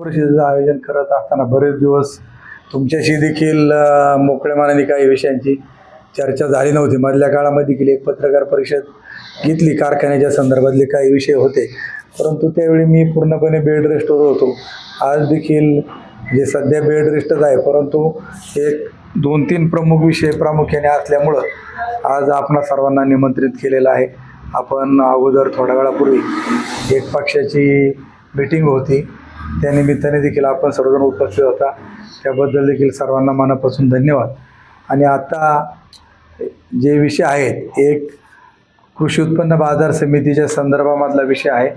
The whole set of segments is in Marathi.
परिषदेचं आयोजन करत असताना बरेच दिवस तुमच्याशी देखील मोकळ्या मनाने काही विषयांची चर्चा झाली नव्हती. मधल्या काळामध्ये देखील एक पत्रकार परिषद घेतली कारखान्याच्या संदर्भातले काही विषय होते. परंतु त्यावेळी मी पूर्णपणे बेड रेस्टवर होतो. आज देखील जे सध्या बेड रेस्टच आहे परंतु एक दोन तीन प्रमुख विषय प्रामुख्याने असल्यामुळं आज आपण सर्वांना निमंत्रित केलेलं आहे. आपण अगोदर थोड्या वेळापूर्वी एक पक्षाची मीटिंग होती. त्या निमित्ताने देखील आपण सर्वजण उपस्थित होता. त्याबद्दल देखील सर्वांना मनापासून धन्यवाद. आणि आता जे विषय आहेत एक कृषी उत्पन्न बाजार समितीच्या संदर्भामधला विषय आहे.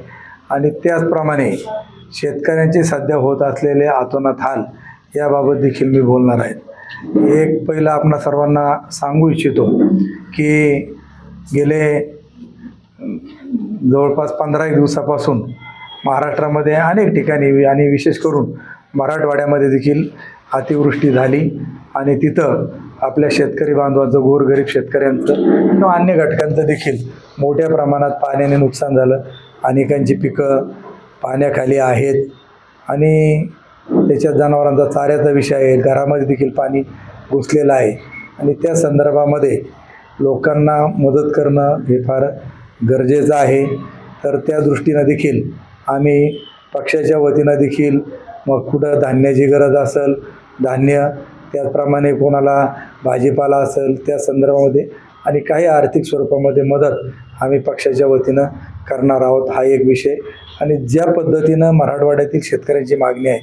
आणि त्याचप्रमाणे शेतकऱ्यांचे सध्या होत असलेले आतोनात हाल याबाबत देखील मी बोलणार आहे. एक पहिलं आपण सर्वांना सांगू इच्छितो की गेले जवळपास पंधरा एक दिवसापासून महाराष्ट्रामध्ये अनेक ठिकाणी आणि विशेष करून मराठवाड्यामध्ये देखील अतिवृष्टी झाली. आणि तिथं आपल्या शेतकरी बांधवांचं गोरगरीब शेतकऱ्यांचं किंवा अन्य घटकांचं देखील मोठ्या प्रमाणात पाण्याने नुकसान झालं. अनेकांची पिकं पाण्याखाली आहेत. आणि त्याच्यात जनावरांचा चाऱ्याचा विषय आहे. घरामध्ये देखील पाणी घुसलेलं आहे. आणि त्या संदर्भामध्ये लोकांना मदत करणं हे फार गरजेचं आहे. तर त्या दृष्टीनं देखील आम्ही पक्षाच्या वतीनं देखील मग कुठं धान्याची गरज असेल धान्य त्याचप्रमाणे कोणाला भाजीपाला असेल त्या संदर्भामध्ये आणि काही आर्थिक स्वरूपामध्ये मदत आम्ही पक्षाच्या वतीनं करणार आहोत हा एक विषय. आणि ज्या पद्धतीनं मराठवाड्यातील शेतकऱ्यांची मागणी आहे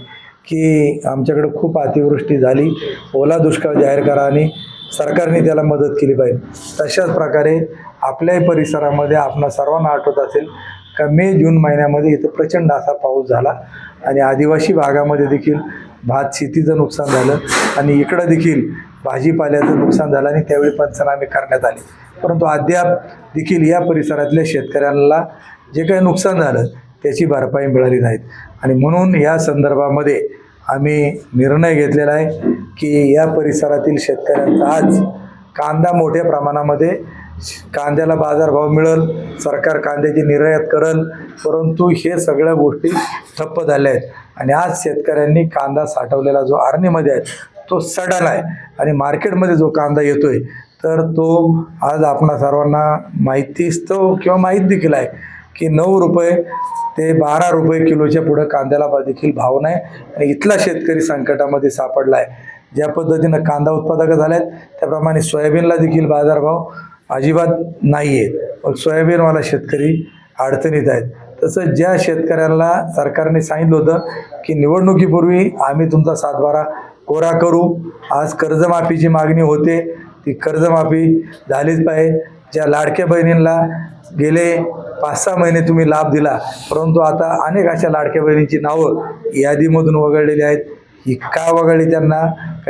की आमच्याकडे खूप अतिवृष्टी झाली ओला दुष्काळ जाहीर करा आणि सरकारने त्याला मदत केली पाहिजे. तशाच प्रकारे आपल्याही परिसरामध्ये आपणा सर्वांना आठवत असेल का मे जून महिन्यामध्ये इथं प्रचंड असा पाऊस झाला. आणि आदिवासी भागामध्ये देखील भात शेतीचं नुकसान झालं. आणि इकडं देखील भाजीपाल्याचं नुकसान झालं आणि त्यावेळी पंचनामे करण्यात आले. परंतु अद्याप देखील या परिसरातल्या शेतकऱ्यांना जे काही नुकसान झालं त्याची भरपाई मिळाली नाहीत. आणि म्हणून या संदर्भामध्ये आम्ही निर्णय घेतलेला आहे की या परिसरातील शेतकऱ्यांचा आज कांदा मोठ्या प्रमाणामध्ये कांद्याला बाजारभाव मिळेल सरकार कांद्याची निर्यात करेल परंतु हे सगळ्या गोष्टी ठप्प झाल्या आहेत. आणि आज शेतकऱ्यांनी कांदा साठवलेला जो आरणीमध्ये आहे तो सडन आहे आणि मार्केटमध्ये जो कांदा येतोय तर तो आज आपणा सर्वांना माहितीच तो किंवा माहीत देखील आहे की नऊ रुपये ते बारा रुपये किलोच्या पुढं कांद्याला बा- देखील भाव नाही. आणि इथला शेतकरी संकटामध्ये सापडला आहे. ज्या पद्धतीनं कांदा उत्पादक झाल्या आहेत त्याप्रमाणे सोयाबीनला देखील बाजारभाव अजिबात नाही आहेत मग सोयाबीनवाला शेतकरी अडचणीत आहेत. तसं ज्या शेतकऱ्यांना सरकारने सांगितलं होतं की निवडणुकीपूर्वी आम्ही तुमचा सातबारा कोरा करू. आज कर्जमाफीची मागणी होते. ती कर्जमाफी झालीच पाहिजे. ज्या लाडक्या बहिणींना गेले पाच सहा महिने तुम्ही लाभ दिला परंतु आता अनेक अशा लाडक्या बहिणींची नावं यादीमधून वगळलेली आहेत. ही का वगळली त्यांना?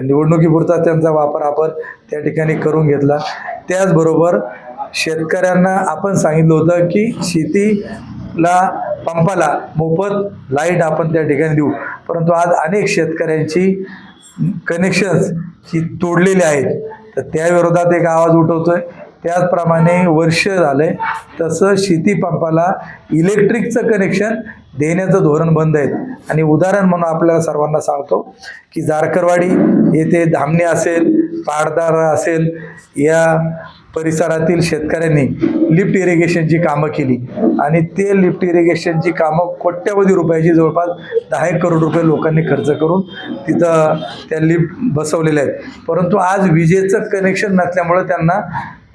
निवडणुकीपुरता त्यांचा वापर आपण त्या ठिकाणी करून घेतला? त्याचबरोबर शेतकऱ्यांना आपण सांगितलं होतं की शेतीला पंपाला मोफत लाइट आपण त्या ठिकाणी देऊ. परंतु आज अनेक शेतकऱ्यांची कनेक्शन्स ही तोडलेली आहेत. तर त्याविरोधात एक आवाज उठवतोय. त्याचप्रमाणे वर्ष झालंय तसं शेती पंपाला इलेक्ट्रिकचं कनेक्शन देण्याचं धोरण बंद आहे आणि उदाहरण म्हणून आपल्याला सर्वांना सांगतो की जारकरवाडी येथे धामणे असेल पाडदार असेल या परिसरातील शेतकऱ्यांनी लिफ्ट इरिगेशनची कामं केली. आणि ते लिफ्ट इरिगेशनची कामं कोट्यवधी रुपयाची जवळपास दहा एक करोड रुपये लोकांनी खर्च करून तिथं त्या लिफ्ट बसवलेल्या आहेत. परंतु आज विजेचं कनेक्शन नसल्यामुळं त्यांना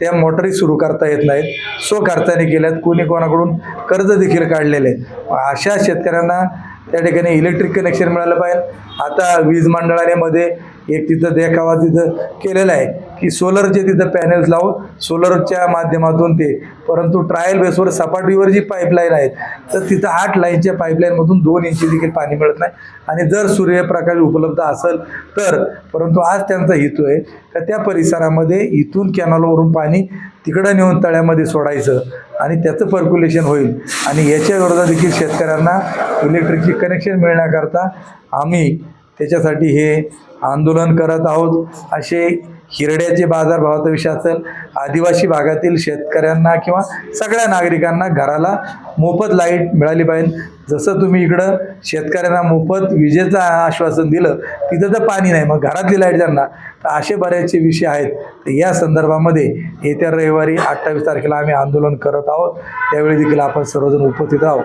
त्या मोटरी सुरू करता येत नाहीत. स्व खर्चाने केल्यात. कोणी कोणाकडून कर्ज देखील काढलेले आहे अशा शेतकऱ्यांना त्या ठिकाणी इलेक्ट्रिक कनेक्शन मिळालं पाहिजे. आता वीज मंडळाने मध्ये एक तिथं देखावा तिथं केलेला आहे की सोलरचे तिथं पॅनेल्स लावून सोलरच्या माध्यमातून ते परंतु ट्रायल बेसवर सपाटीवर जी पाईपलाईन आहे तर तिथं आठ लाईनच्या पाईपलाईनमधून दोन इंची देखील पाणी मिळत नाही. आणि जर सूर्यप्रकाश उपलब्ध असेल तर परंतु आज त्यांचा हेतू आहे का त्या परिसरामध्ये इथून कॅनॉलवरून पाणी तिकडं नेऊन तळ्यामध्ये सोडायचं आणि त्याचं पर्क्युलेशन होईल. आणि याच्या विरोधात देखील शेतकऱ्यांना इलेक्ट्रिकची कनेक्शन मिळण्याकरता आम्ही त्याच्यासाठी हे आंदोलन करत आहोत. असे हिरड्याचे बाजारभावाचा विषय असेल आदिवासी भागातील शेतकऱ्यांना किंवा सगळ्या नागरिकांना घराला मोफत लाइट मिळाली पाहिजे. जसं तुम्ही इकडं शेतकऱ्यांना मोफत विजेचं आश्वासन दिलं तिथं तर पाणी नाही मग घरातली लाइट ज्यांना तर असे बरेचसे विषय आहेत. तर या संदर्भामध्ये येत्या रविवारी अठ्ठावीस तारखेला आम्ही आंदोलन करत आहोत. त्यावेळी देखील आपण सर्वजण उपस्थित आहोत.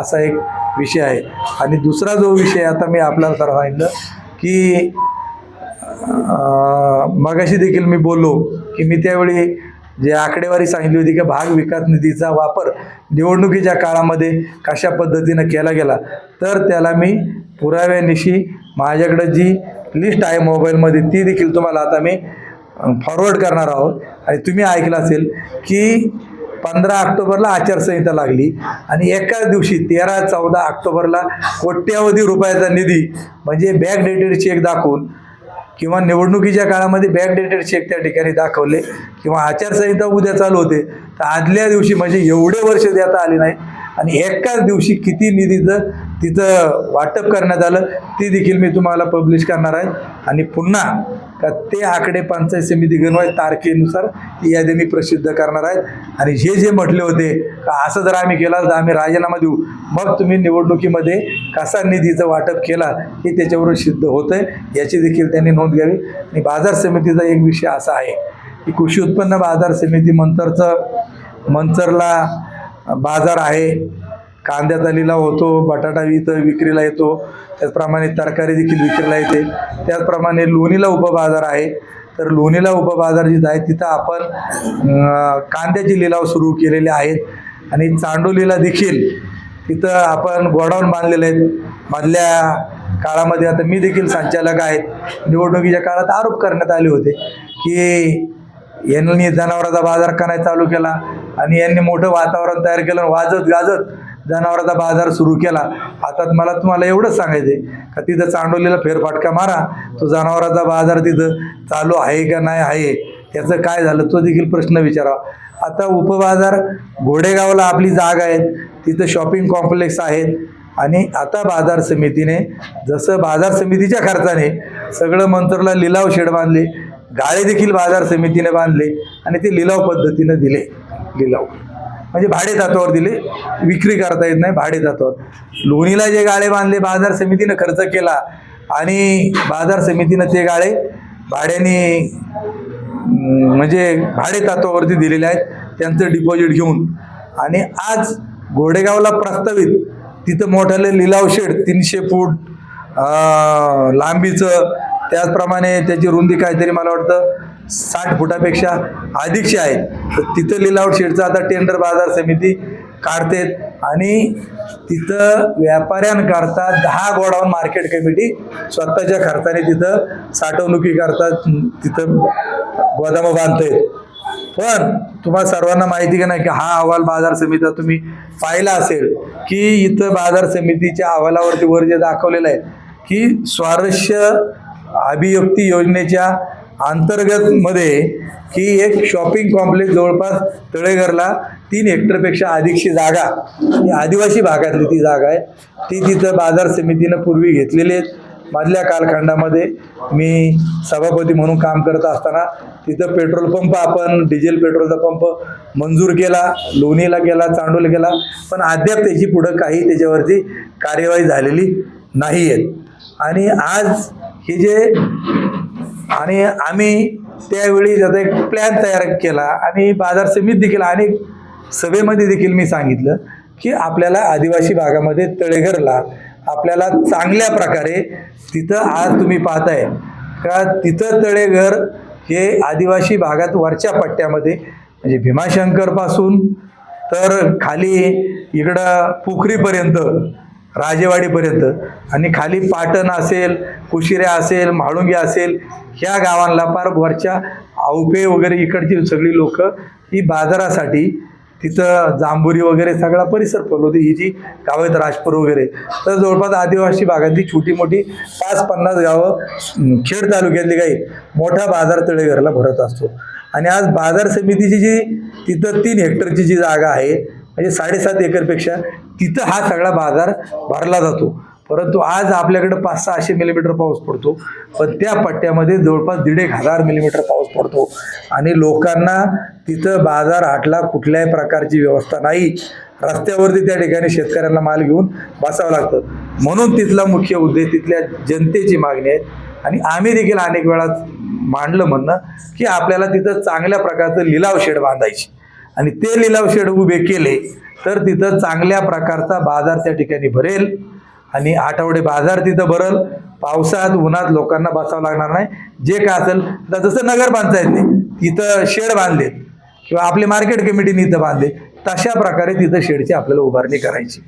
असा एक विषय आहे. आणि दुसरा जो विषय आता मी आपल्याला तर सांगितलं की मगाशी देखील मी बोललो की मी त्यावेळी जे आकडेवारी सांगितली होती की भाग विकास निधीचा वापर निवडणुकीच्या काळामध्ये कशा पद्धतीनं केला गेला तर त्याला मी पुराव्यानिशी माझ्याकडं जी लिस्ट आहे मोबाईलमध्ये ती देखील तुम्हाला आता मी फॉरवर्ड करणार आहोत. आणि तुम्ही ऐकलं असेल की पंधरा ऑक्टोबरला आचारसंहिता लागली आणि एकाच दिवशी तेरा चौदा ऑक्टोबरला कोट्यावधी रुपयाचा निधी म्हणजे बॅक डेटेड चेक दाखवून किंवा निवडणुकीच्या काळामध्ये बॅकडेटेड चेक त्या ठिकाणी दाखवले किंवा आचारसंहिता उद्या चालू होते तर आदल्या दिवशी म्हणजे एवढे वर्ष देता आले नाही आणि एकाच दिवशी किती निधीचं तिथं वाटप करण्यात आलं. ती देखील मी तुम्हाला पब्लिश करणार आहे. आणि पुन्हा का ते आकडे पंचायत समिती गणवाय तारखेनुसार ती यादी मी प्रसिद्ध करणार आहेत आणि हे जे म्हटले होते का असं जर आम्ही केला तर आम्ही राजीनामा देऊ. मग तुम्ही निवडणुकीमध्ये कसा निधीचं वाटप केला हे त्याच्यावरून सिद्ध होतं आहे याची देखील त्यांनी नोंद घ्यावी. आणि बाजार समितीचा एक विषय असा आहे की कृषी उत्पन्न बाजार समिती मंतरचं मंचरला बाजार आहे. कांद्याचा लिलाव होतो बटाटा इथं विक्रीला येतो त्याचप्रमाणे तरकारी देखील विक्रीला येते. त्याचप्रमाणे लोणीला उपबाजार आहे. तर लोणीला उपबाजार जिथं आहे तिथं आपण कांद्याचे लिलाव सुरू केलेले आहेत. आणि चांडोलीला देखील तिथं आपण गोडाऊन बांधलेले आहेत. मधल्या काळामध्ये आता मी देखील संचालक आहे निवडणुकीच्या काळात आरोप करण्यात आले होते की यांनी जनावराचा बाजार का चालू केला आणि यांनी मोठं वातावरण तयार केलं वाजत गाजत जनावराचा बाजार सुरू केला. आता मला तुम्हाला एवढंच सांगायचं आहे का तिथं चांडोलीला फेरफाटका मारा. तो जनावराचा बाजार तिथं चालू आहे का नाही आहे? त्याचं काय झालं तो देखील प्रश्न विचारावा. आता उपबाजार घोडेगावला आपली जागा आहे. तिथं शॉपिंग कॉम्प्लेक्स आहेत आणि आता बाजार समितीने जसं बाजार समितीच्या खर्चाने सगळं मंत्रला लिलाव शेड बांधले गाळे देखील बाजार समितीने बांधले आणि ते लिलाव पद्धतीनं दिले. लिलाव. म्हणजे भाडे तत्वावर दिले. विक्री करता येत नाही भाडे तत्वावर लोणीला जे गाळे बांधले बाजार समितीनं खर्च केला आणि बाजार समितीनं ते गाळे भाड्याने म्हणजे भाडे तत्वावरती दिलेले आहेत त्यांचं डिपॉझिट घेऊन. आणि आज घोडेगावला प्रस्तावित तिथं मोठ्याले लिलाव शेड तीनशे फूट लांबीचं त्याचप्रमाणे त्याची रुंदी काहीतरी मला वाटतं साठ फुटापेक्षा अधिकशी आहे तर तिथं लिलाव शेडचं आता टेंडर बाजार समिती काढतेत आणि तिथं व्यापाऱ्यांकरता दहा गोडाऊन मार्केट कमिटी स्वतःच्या खर्चाने तिथं साठवणुकी करतात. तिथं गोदामं बांधतायत पण तुम्हाला सर्वांना माहिती का नाही की हा अहवाल बाजार समितीचा तुम्ही पाहिला असेल की इथं बाजार समितीच्या अहवालावरती वर जे दाखवलेलं आहे की स्वारस्य अभिव्यक्ती योजनेच्या अंतर्गत मध्ये की एक शॉपिंग कॉम्प्लेक्स जवळपास तळेघरला तीन हेक्टरपेक्षा अधिकची जागा ही आदिवासी भागातली ती जागा आहे. ती तिथं बाजार समितीनं पूर्वी घेतलेली आहेत. मधल्या कालखंडामध्ये मी सभापती म्हणून काम करत असताना तिथं पेट्रोल पंप आपण डिझेल पेट्रोलचा पंप मंजूर केला लोणीला केला चांडूला केला पण अद्याप त्याची पुढं काही त्याच्यावरती कार्यवाही झालेली नाही आहेत आणि आज हे जे आणि आम्ही त्यावेळी त्याचा एक प्लॅन तयार केला आणि बाजार समिती देखील अनेक सभेमध्ये देखील मी सांगितलं की आपल्याला आदिवासी भागामध्ये तळेघरला आपल्याला चांगल्या प्रकारे तिथं आज तुम्ही पाहताय का तिथं तळेघर हे आदिवासी भागात वरच्या पट्ट्यामध्ये म्हणजे भीमाशंकरपासून तर खाली इकडं पोखरीपर्यंत राजेवाडीपर्यंत. आणि खाली पाटण असेल कुशिऱ्या असेल म्हाळुंगे असेल ह्या गावांना फार वरच्या आवपे वगैरे इकडची सगळी लोक ही बाजारासाठी तिथं जांभुरी वगैरे सगळा परिसर फुलवते ही जी गावं आहेत राजपूर वगैरे. तर जवळपास आदिवासी भागातली छोटी मोठी पाच पन्नास गावं खेड तालुक्यातली काही मोठा बाजार तळेघरला भरत असतो. आणि आज बाजार समितीची जी तिथं तीन हेक्टरची जी जागा आहे म्हणजे साडेसात एकरपेक्षा तिथं हा सगळा बाजार भरला जातो. परंतु आज आपल्याकडे पाच सहाशे मिलीमीटर पाऊस पडतो. पण त्या पट्ट्यामध्ये जवळपास दीड एक हजार मिलीमीटर पाऊस पडतो. आणि लोकांना तिथं बाजार हाटला कुठल्याही प्रकारची व्यवस्था नाही. रस्त्यावरती त्या ठिकाणी शेतकऱ्यांना माल घेऊन बसावं लागतं. म्हणून तिथला मुख्य उद्देश तिथल्या जनतेची मागणी आहे. आणि आम्ही देखील अनेक वेळा मांडलं म्हणणं की आपल्याला तिथं चांगल्या प्रकारचं लिलाव शेड बांधायची. आणि ते लिलाव शेड उभे केले तर तिथं चांगल्या प्रकारचा बाजार त्या ठिकाणी भरेल. आणि आठवडे बाजार तिथं भरल. पावसात उन्हात लोकांना बसावं लागणार नाही. जे काय असेल आता जसं नगरपंचायतने तिथं शेड बांधलेत किंवा आपली मार्केट कमिटीने इथं बांधले तशा प्रकारे तिथं शेडची आपल्याला उभारणी करायची.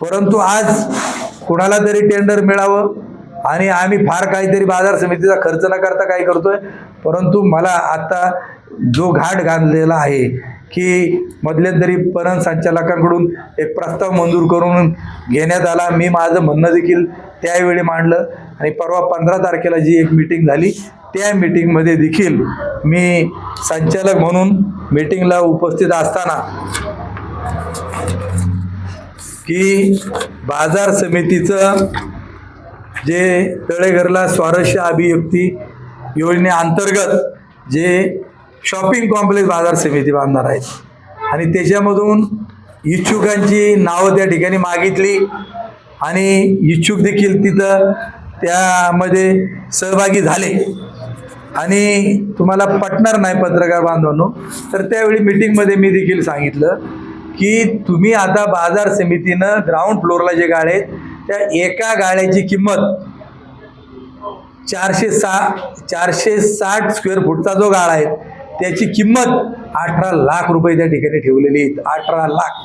परंतु आज कुणाला तरी टेंडर मिळावं आणि आम्ही फार काहीतरी बाजार समितीचा खर्च न करता काय करतोय? परंतु मला आता जो घाट घातलेला आहे की मध्यंतरी पणन संचालकांकडून एक प्रस्ताव मंजूर करून घेण्यात आला. मी माझं म्हणणं देखील त्यावेळी मांडलं. आणि परवा पंधरा तारखेला जी एक मीटिंग झाली त्या मीटिंगमध्ये देखील मी संचालक म्हणून मीटिंगला उपस्थित असताना की बाजार समितीचं जे तळेघरला स्वारस्य अभियुक्ती योजनेअंतर्गत जे शॉपिंग कॉम्प्लेक्स बाजार समिती बांधणार आहेत. आणि त्याच्यामधून इच्छुकांची नावं त्या ठिकाणी मागितली आणि इच्छुक देखील तिथं त्यामध्ये सहभागी झाले. आणि तुम्हाला पटणार नाही पत्रकार बांधवांनो तर त्यावेळी मीटिंगमध्ये मी देखील सांगितलं की तुम्ही आता बाजार समितीनं ग्राउंड फ्लोअरला जे गाळे आहेत त्या एका गाळ्याची किंमत चारशे सा चारशे साठ स्क्वेअर फूटचा जो गाळा आहे त्याची किंमत अठरा लाख रुपये त्या ठिकाणी ठेवलेली आहेत अठरा लाख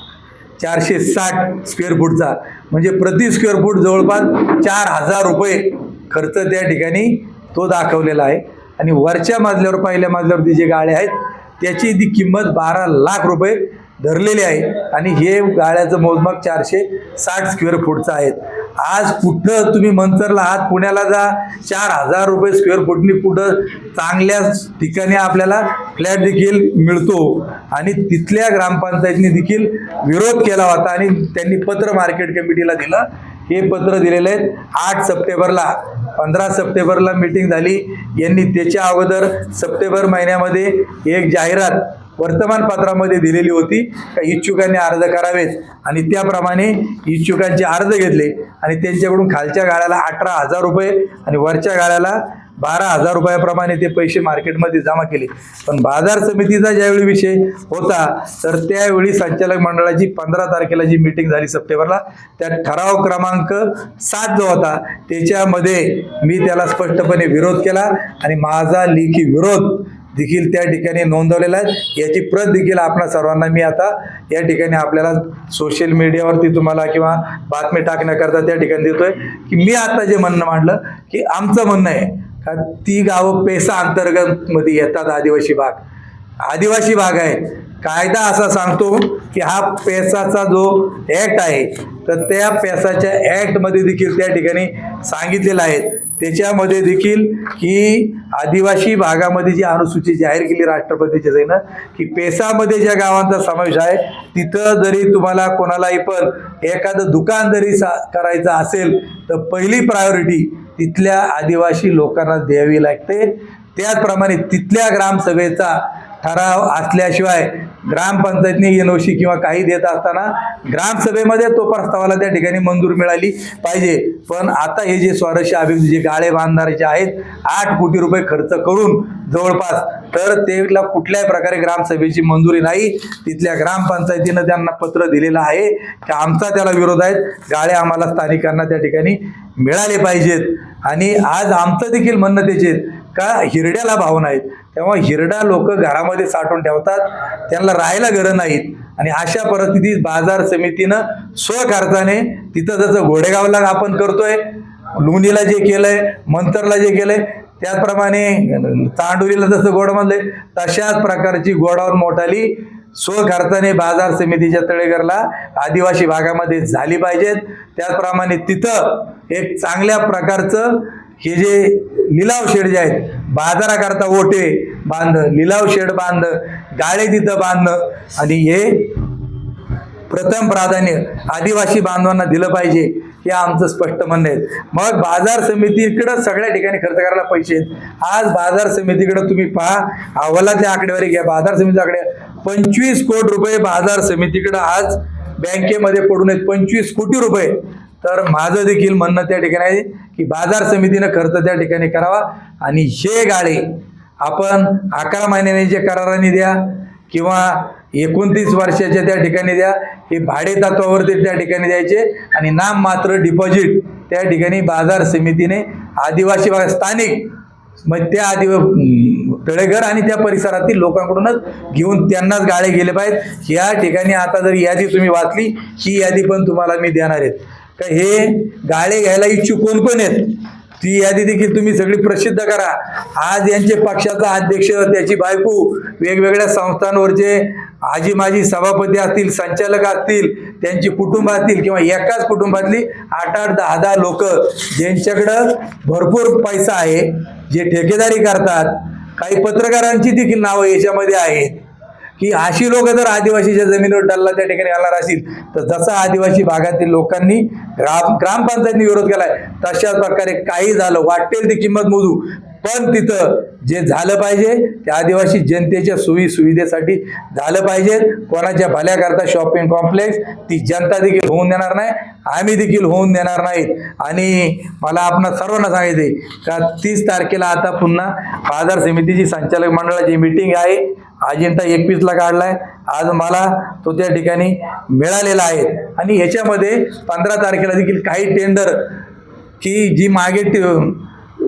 चारशे साठ स्क्वेअर फूटचा म्हणजे प्रति स्क्वेअर फूट जवळपास चार हजार रुपये खर्च त्या ठिकाणी तो दाखवलेला आहे. आणि वरच्या मजल्यावर पहिल्या मजल्यावरती जे गाळे आहेत त्याची ती किंमत बारा लाख रुपये धरलेले आहे. आणि हे गाळ्याचं मोजमाप चारशे साठ स्क्वेअर फूटचं आहे. आज कुठं तुम्ही मंचरला आहात पुण्याला जा चार हजार रुपये स्क्वेअर फूटनी कुठं चांगल्या ठिकाणी आपल्याला फ्लॅट देखील मिळतो. आणि तिथल्या ग्रामपंचायतीने देखील विरोध केला होता आणि त्यांनी पत्र मार्केट कमिटीला दिलं. हे पत्र दिलेलं आहे आठ सप्टेंबरला पंधरा सप्टेंबरला मीटिंग झाली. यांनी त्याच्या अगोदर सप्टेंबर महिन्यामध्ये एक जाहिरात वर्तमानपत्रामध्ये दिलेली होती. का इच्छुकांनी अर्ज करावेत आणि त्याप्रमाणे इच्छुकांचे अर्ज घेतले आणि त्यांच्याकडून खालच्या गाळ्याला अठरा हजार रुपये आणि वरच्या गाळ्याला बारा हजार रुपयाप्रमाणे ते पैसे मार्केटमध्ये जमा केले. पण बाजार समितीचा ज्यावेळी विषय होता तर त्यावेळी संचालक मंडळाची पंधरा तारखेला जी मीटिंग झाली सप्टेंबरला त्या ठराव क्रमांक सात जो होता त्याच्यामध्ये मी त्याला स्पष्टपणे विरोध केला आणि माझा लेखी विरोध देखील त्या ठिकाणी नोंदवलेला आहे. याची प्रत देखील आपण सर्वांना मी आता या ठिकाणी आपल्याला सोशल मीडियावरती तुम्हाला किंवा बातमी टाकण्याकरता त्या ठिकाणी देतोय. की मी आता जे म्हणणं मांडलं की आमचं म्हणणं आहे का ती गावं पेसा अंतर्गत मध्ये येतात आदिवासी भाग. आदिवासी भाग आहे कायदा असा सांगतो की हा पेसाचा जो ॲक्ट आहे तर त्या पेसाच्या ॲक्टमध्ये देखील त्या ठिकाणी सांगितलेलं आहे. त्याच्यामध्ये देखील की आदिवासी भागामध्ये जी अनुसूची जाहीर केली राष्ट्रपतीच्या जाईनं की पेसामध्ये ज्या गावांचा समावेश आहे तिथं जरी तुम्हाला कोणालाही पण एखादं दुकान जरी सा करायचं असेल तर पहिली प्रायोरिटी तिथल्या आदिवासी लोकांना द्यावी लागते. त्याचप्रमाणे तिथल्या ग्रामसभेचा ठराव असल्याशिवाय ग्रामपंचायतने एनओसी किंवा काही देत असताना ग्रामसभेमध्ये तो प्रस्तावाला त्या ठिकाणी मंजूर मिळाली पाहिजे. पण आता हे जे स्वारस्य अभिवृद्धी जे गाळे बांधणारे आहेत आठ कोटी रुपये खर्च करून जवळपास तर तेला कुठल्याही प्रकारे ग्रामसभेची मंजुरी नाही. तिथल्या ग्रामपंचायतीनं त्यांना पत्र दिलेलं आहे की आमचा त्याला विरोध आहे गाळे आम्हाला स्थानिकांना त्या ठिकाणी मिळाले पाहिजेत. आणि आज आमचं देखील म्हणणं त्याचे का हिरड्याला भाव नाहीत तेव्हा हिरडा लोक घरामध्ये साठवून ठेवतात. त्यांना राहायला घरं नाहीत. आणि अशा परिस्थितीत बाजार समितीनं स्वखर्चाने तिथं जसं घोडेगावला आपण करतोय लुणीला जे केलंय मंतरला जे केलंय त्याचप्रमाणे तांडुरीला जसं गोड म्हणले तशाच प्रकारची गोडाऊन मोठाली स्वखर्चाने बाजार समितीच्या तळेघरला आदिवासी भागामध्ये झाली पाहिजेत. त्याचप्रमाणे तिथं एक चांगल्या प्रकारचं हे जे लिलाव शेड जे आहेत बाजाराकरता ओटे बांध लिलाव शेड बांध गाळे तिथं बांधणं आणि हे प्रथम प्राधान्य आदिवासी बांधवांना दिलं पाहिजे हे आमचं स्पष्ट म्हणणं आहे. मग बाजार समितीकडं सगळ्या ठिकाणी खर्च करायला पैसे आहेत. आज बाजार समितीकडं तुम्ही पहा अहवालाच्या आकडेवारी घ्या बाजार समितीच्या आकडे पंचवीस कोटी रुपये बाजार समितीकडं आज बँकेमध्ये पडून आहेत. पंचवीस कोटी रुपये तर माझं देखील म्हणणं त्या ठिकाणी आहे की बाजार समितीनं खर्च त्या ठिकाणी करावा आणि हे गाळे आपण अकरा महिन्याने जे कराराने द्या किंवा एकोणतीस वर्षाच्या त्या ठिकाणी द्या हे भाडे तत्वावरती त्या ठिकाणी द्यायचे आणि नाम मात्र डिपॉझिट त्या ठिकाणी बाजार समितीने आदिवासी भाग स्थानिक मग त्या आदिव तळेघर आणि त्या परिसरातील लोकांकडूनच घेऊन त्यांनाच गाळे गेले पाहिजेत. या ठिकाणी आता जर यादी तुम्ही वाचली ही यादी पण तुम्हाला मी देणार आहेत का हे गाळे घ्यायला इच्छुक कोण कोण आहेत? ती यादी देखील तुम्ही सगळी प्रसिद्ध करा. आज यांचे पक्षाचा अध्यक्ष त्याची बायको वेगवेगळ्या संस्थांवरचे आजी माजी सभापती असतील संचालक असतील त्यांची कुटुंब असतील किंवा एकाच कुटुंबातली आठ आठ दहा दहा लोक ज्यांच्याकडं भरपूर पैसा आहे जे ठेकेदारी करतात. काही पत्रकारांची देखील नावं याच्यामध्ये आहेत. की अशी लोक जर आदिवासीच्या जमिनीवर डल्ला त्या ठिकाणी घालणार असतील तर जसा आदिवासी भागातील लोकांनी ग्राम ग्रामपंचायतनी विरोध केलाय तशाच प्रकारे काही झालं वाटेल ती किंमत मोजू. पण तिथं जे झालं पाहिजे ते आदिवासी जनतेच्या सोयी सुविधेसाठी झालं पाहिजे. कोणाच्या भल्याकरता शॉपिंग कॉम्प्लेक्स ती जनता देखील होऊन देणार नाही आम्ही देखील होऊन देणार नाहीत. आणि मला आपण सर्वांना सांगायचे का तीस तारखेला आता पुन्हा बाजार समितीची संचालक मंडळाची मीटिंग आहे. अजिंठा एकवीसला काढलाय. आज मला तो त्या ठिकाणी मिळालेला आहे. आणि ह्याच्यामध्ये पंधरा तारखेला देखील काही टेंडर की जी मागे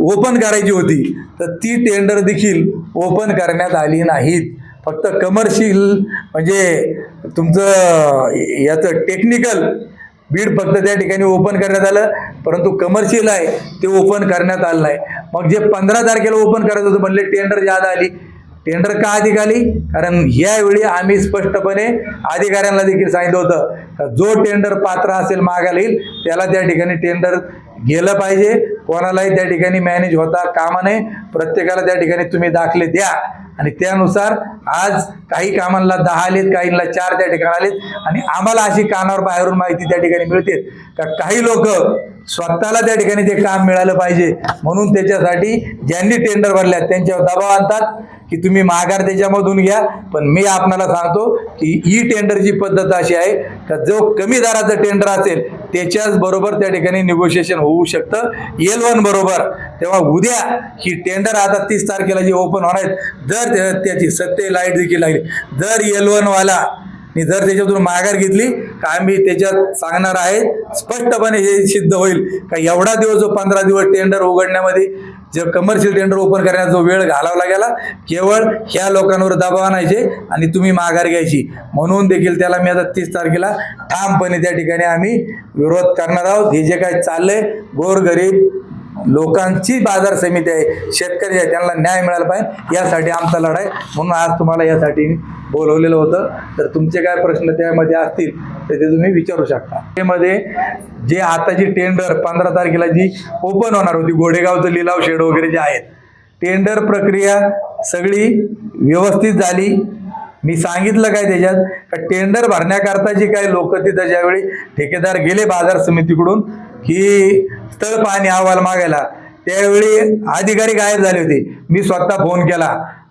ओपन करायची होती तर ती टेंडर देखील ओपन करण्यात आली नाहीत. फक्त कमर्शियल म्हणजे तुमचं याचं टेक्निकल बीड फक्त त्या ठिकाणी ओपन करण्यात आलं परंतु कमर्शियल आहे ते ओपन करण्यात आलं नाही. मग जे पंधरा तारखेला ओपन करायचं होतं म्हणले टेंडर ज्यादा आली टेंडर का आधी आली कारण यावेळी आम्ही स्पष्टपणे अधिकाऱ्यांना देखील सांगितलं होतं. जो टेंडर पात्र असेल मागायला येईल त्याला त्या ठिकाणी टेंडर गेलं पाहिजे. कोणालाही त्या ठिकाणी मॅनेज होता कामा नये. प्रत्येकाला त्या ठिकाणी तुम्ही दाखले द्या. आणि त्यानुसार आज काही कामांना दहा आलेत काहींना चार त्या ठिकाणी आलेत. आणि आम्हाला अशी कानावर बाहेरून माहिती त्या ठिकाणी मिळते. का काही लोक स्वतःला त्या ठिकाणी ते काम मिळालं पाहिजे. म्हणून त्याच्यासाठी ज्यांनी टेंडर भरल्या त्यांच्यावर दबाव आणतात की तुम्ही माघार त्याच्यामधून घ्या. पण मी आपणाला सांगतो की ही टेंडरची पद्धत अशी आहे. का जो कमी दराचं टेंडर असेल त्याच्याच बरोबर त्या ठिकाणी निगोशिएशन होऊ शकतं. एल वन बरोबर. तेव्हा उद्या ही टेंडर आता तीस तारखेला जी ओपन होणार आहेत जर त्याची सत्य लाइट देखील लागली जर एल वनवाला आणि जर त्याच्यातून माघार घेतली का आम्ही त्याच्यात सांगणार आहे स्पष्टपणे हे सिद्ध होईल. का एवढा दिवस जो पंधरा दिवस टेंडर उघडण्यामध्ये जे कमर्शियल टेंडर ओपन करण्याचा जो वेळ घालावला गेला केवळ ह्या लोकांवर दबाव आणायचे आणि तुम्ही माघार घ्यायची. म्हणून देखील त्याला मी आता तीस तारखेला ठामपणे त्या ठिकाणी आम्ही विरोध करणार आहोत. हे जे काय चाललंय गोरगरीब लोकांची बाजार समिती आहे शेतकरी आहे त्यांना न्याय मिळाला पाहिजे. यासाठी आमचा लढाई म्हणून आज तुम्हाला यासाठी बोलवलेलं होतं. तर तुमचे काय प्रश्न त्यामध्ये असतील तर ते तुम्ही विचारू शकता. त्यामध्ये जे आताची टेंडर पंधरा तारखेला जी ओपन होणार होती गोडेगावचं लिलाव शेड वगैरे जे आहेत टेंडर प्रक्रिया सगळी व्यवस्थित झाली. मी सांगितलं काय त्याच्यात? का टेंडर भरण्याकरता जी काही लोक तिथं ज्यावेळी ठेकेदार गेले बाजार समितीकडून की स्थळ पाहणी अहवाल मागायला त्यावेळी अधिकारी गायब झाले होते. मी स्वतः फोन केला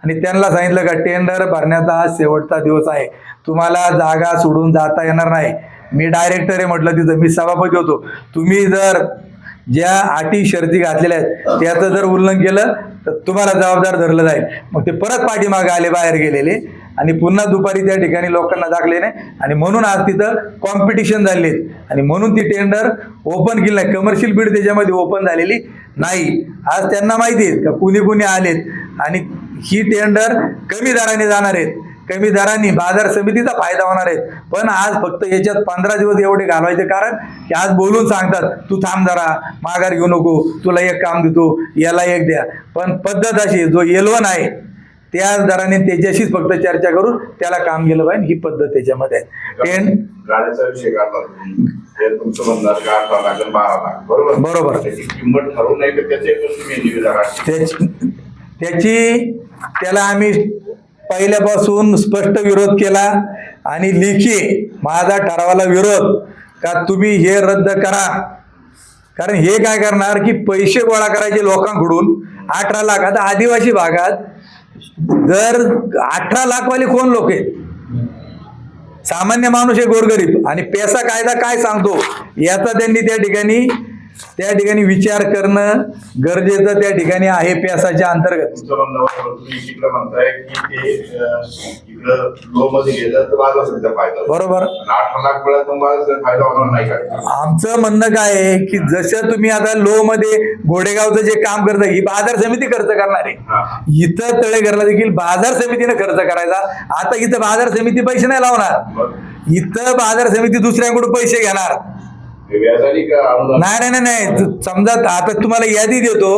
आणि त्यांना सांगितलं का टेंडर भरण्याचा आज शेवटचा दिवस आहे. तुम्हाला जागा सोडून जाता येणार नाही. मी डायरेक्टर आहे म्हटलं तिथं. मी सभापती होतो. तुम्ही जर ज्या अटी शर्ती घातलेल्या आहेत त्याचं जर उल्लंघन केलं तर तुम्हाला जबाबदार धरलं जाईल. मग ते परत पाठीमागे आले बाहेर गेलेले. आणि पुन्हा दुपारी त्या ठिकाणी लोकांना दाखले नाही. आणि म्हणून आज तिथं कॉम्पिटिशन झाले आणि म्हणून ती टेंडर ओपन केली नाही. कमर्शियल बीड त्याच्यामध्ये ओपन झालेली नाही. आज त्यांना माहिती आहे का कुणी कुणी आलेत आणि ही टेंडर कमी दराने जाणार आहेत. कमी दराने बाजार समितीचा फायदा होणार आहे. पण आज फक्त याच्यात पंधरा दिवस एवढे घालवायचे कारण की आज बोलून सांगतात तू थांब जरा माघार घेऊ नको तुला एक काम देतो याला एक द्या. पण पद्धत अशी जो एलवन आहे त्याच दराने त्याच्याशीच फक्त चर्चा करून त्याला काम गेलं पाहिजे ही पद्धत त्याच्यामध्ये आहे. गाड्याचा विषय बरोबर? त्याची त्याला आम्ही पहिल्यापासून स्पष्ट विरोध केला आणि लेखी माझा ठरावाला विरोध का तुम्ही हे रद्द करा. कारण हे काय करणार की पैसे गोळा करायचे लोकांकडून अठरा लाख आता आदिवासी भागात जर अठरा लाखवाले कोण लोक आहेत? सामान्य माणूस आहे गोरगरीब. आणि पैसा कायदा काय सांगतो? याचा त्यांनी त्या ठिकाणी त्या ठिकाणी विचार करणं गरजेचं त्या ठिकाणी आहे पेसाच्या अंतर्गत. बरोबर. आमचं म्हणणं काय आहे की जसं तुम्ही आता लो मध्ये घोडेगावचं जे काम करता ही बाजार समिती खर्च करणार. आहे. इथं तळेघरला देखील बाजार समितीने खर्च करायचा. आता इथं बाजार समिती पैसे नाही लावणार. इथं बाजार समिती दुसऱ्यांकडून पैसे घेणार. नाही नाही नाही समजा आता तुम्हाला यादी देतो.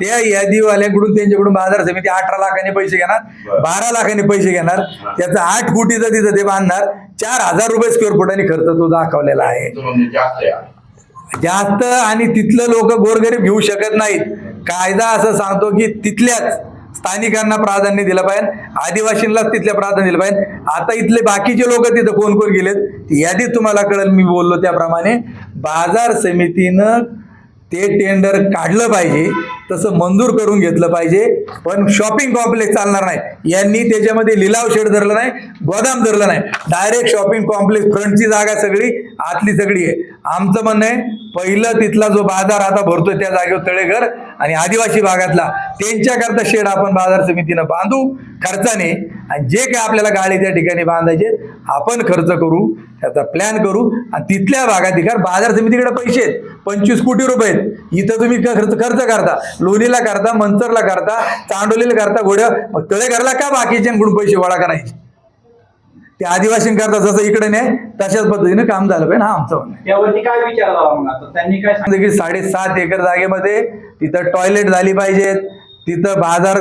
त्या यादीवाल्याकडून त्यांच्याकडून बाजार समिती अठरा लाखांनी पैसे घेणार बरं. लाखांनी पैसे घेणार. त्याचं आठ कोटीचं तिथं ते बांधणार. चार हजार रुपये स्क्वेअर फुटाने खर्च तो दाखवलेला आहे. म्हणजे आहे. जास्त आणि तिथलं लोक गोरगरीब घेऊ शकत नाहीत. कायदा असं सांगतो की तिथल्याच स्थानिकांना प्राधान्य दिलं पाहिजे. आदिवासींनाच तिथल्या प्राधान्य दिलं पाहिजे. आता इथले बाकीचे लोक तिथं कोण कोण गेलेत ती यादी तुम्हाला कळेल. मी बोललो त्याप्रमाणे बाजार समितीनं ते टेंडर काढलं पाहिजे. तसं मंजूर करून घेतलं पाहिजे. पण शॉपिंग कॉम्प्लेक्स चालणार नाही. यांनी त्याच्यामध्ये लिलाव शेड धरलं नाही गोदाम धरलं नाही. डायरेक्ट शॉपिंग कॉम्प्लेक्स फ्रंटची जागा सगळी आतली सगळी आहे. आमचं म्हणणं आहे पहिलं तिथला जो बाजार आता भरतोय त्या जागेवर तळेघर आणि आदिवासी भागातला त्यांच्याकरता शेड आपण बाजार समितीनं बांधू खर्चाने. आणि जे काय आपल्याला गाडी त्या ठिकाणी बांधायचे आपण खर्च करू त्याचा प्लॅन करू. आणि तिथल्या भागात कारण बाजार समितीकडे पैसे आहेत पंचवीस कोटी रुपये आहेत. इथं तुम्ही खर्च खर्च करता. लोणीला करता मंचरला करता चांडोलीला करता घोड्या मग तळेघरला का बाकीच्यांकडून पैसे गोळा करायचे ते आदिवासींकरता जसं इकडे नाही तशाच पद्धतीने काम झालं पाहिजे. हा आमचं म्हणणं. त्यावरती काय विचार झाला मग आता? त्यांनी काय सांगितलं? की साडेसात एकर जागेमध्ये तिथं टॉयलेट झाली पाहिजेत. तिथं बाजार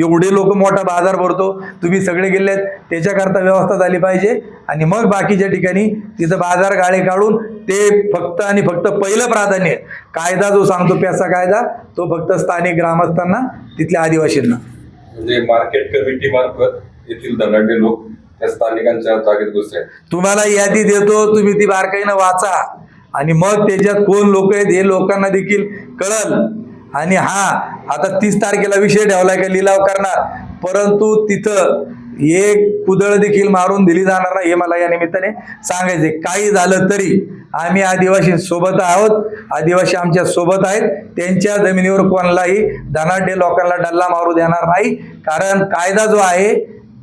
एवढे लोक मोठा बाजार भरतो. तुम्ही सगळे गेलेत त्याच्याकरता व्यवस्था झाली पाहिजे. आणि मग बाकीच्या ठिकाणी तिथं बाजार गाळे काढून ते फक्त आणि फक्त पहिलं प्राधान्य आहे. कायदा जो सांगतो प्यासा कायदा तो फक्त स्थानिक ग्रामस्थांना तिथल्या आदिवासींना. म्हणजे मार्केट कमिटी मार्फत येथील धनाढ्य लोक त्या स्थानिकांच्या जागेत घुसले. तुम्हाला यादी देतो तुम्ही ती बारकाईनं वाचा. आणि मग त्याच्यात कोण लोक आहेत हे लोकांना देखील कळल. आणि हा आता तीस तारखेला विषय ठेवलाय का लिलाव करणार. परंतु तिथं एक कुदळ देखील मारून दिली जाणार नाही हे मला या निमित्ताने सांगायचे काही झालं तरी आम्ही आदिवासी सोबत आहोत. आदिवासी आमच्यासोबत आहेत. त्यांच्या जमिनीवर कोणालाही धनाढ्य लोकांना डल्ला मारू देणार नाही. कारण कायदा जो आहे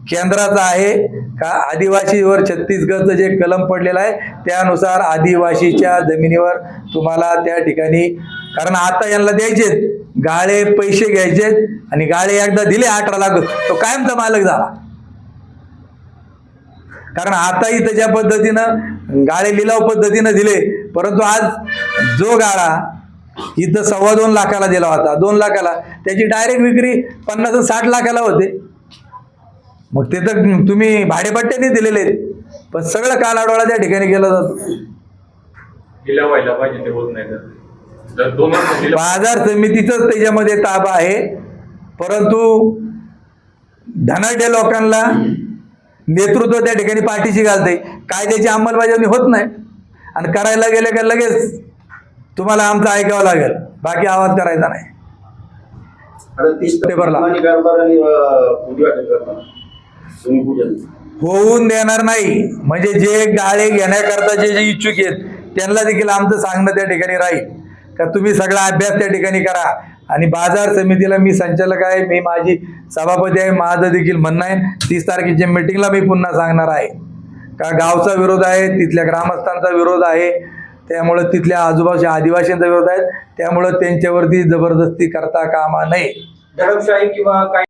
केंद्राचा आहे. का आदिवासीवर छत्तीसगडचं जे कलम पडलेलं आहे त्यानुसार आदिवासीच्या जमिनीवर तुम्हाला त्या ठिकाणी कारण आता यांना द्यायचेत गाळे पैसे घ्यायचेत आणि गाळे एकदा दिले अठरा लाख तो कायमचा मालक झाला. कारण आता इथं ज्या पद्धतीनं गाळे लिलाव पद्धतीनं दिले परंतु आज जो गाळा इथं सव्वा दोन लाखाला दिला होता दोन लाखाला त्याची डायरेक्ट विक्री पन्नास साठ लाखाला होते. मग ते तर तुम्ही भाडेपट्ट्याने दिलेले आहेत. पण सगळं कालाडोळा त्या ठिकाणी केलं जातं. लिलाव व्हायला पाहिजे ते होत नाही तर. जर दोन वर्ष लिलाव बाजार समितीचंच त्याच्यामध्ये ताबा आहे. परंतु धनाढ्य लोकांना नेतृत्व त्या ठिकाणी पाठीशी घालते. कायद्याची अंमलबजावणी होत नाही. आणि करायला गेले का लगेच तुम्हाला आमचं ऐकावं लागेल. बाकी आवाज करायचा नाही. तीस पेपरला. आणि होऊन देणार नाही. म्हणजे जे गाळे घेण्याकरता जे जे इच्छुक आहेत त्यांना देखील आमचं सांगणं त्या ठिकाणी राहील. का तुम्ही सगळा अभ्यास त्या ठिकाणी करा. आणि बाजार समितीला मी संचालक आहे मी माझी सभापती आहे माझं देखील म्हणणं आहे तीस तारखेच्या मिटिंगला मी पुन्हा सांगणार आहे. का गावचा विरोध आहे तिथल्या ग्रामस्थांचा विरोध आहे त्यामुळं तिथल्या आजूबाजूच्या आदिवासींचा विरोध आहे त्यामुळं त्यांच्यावरती जबरदस्ती करता कामा नये. दडपशाही किंवा काही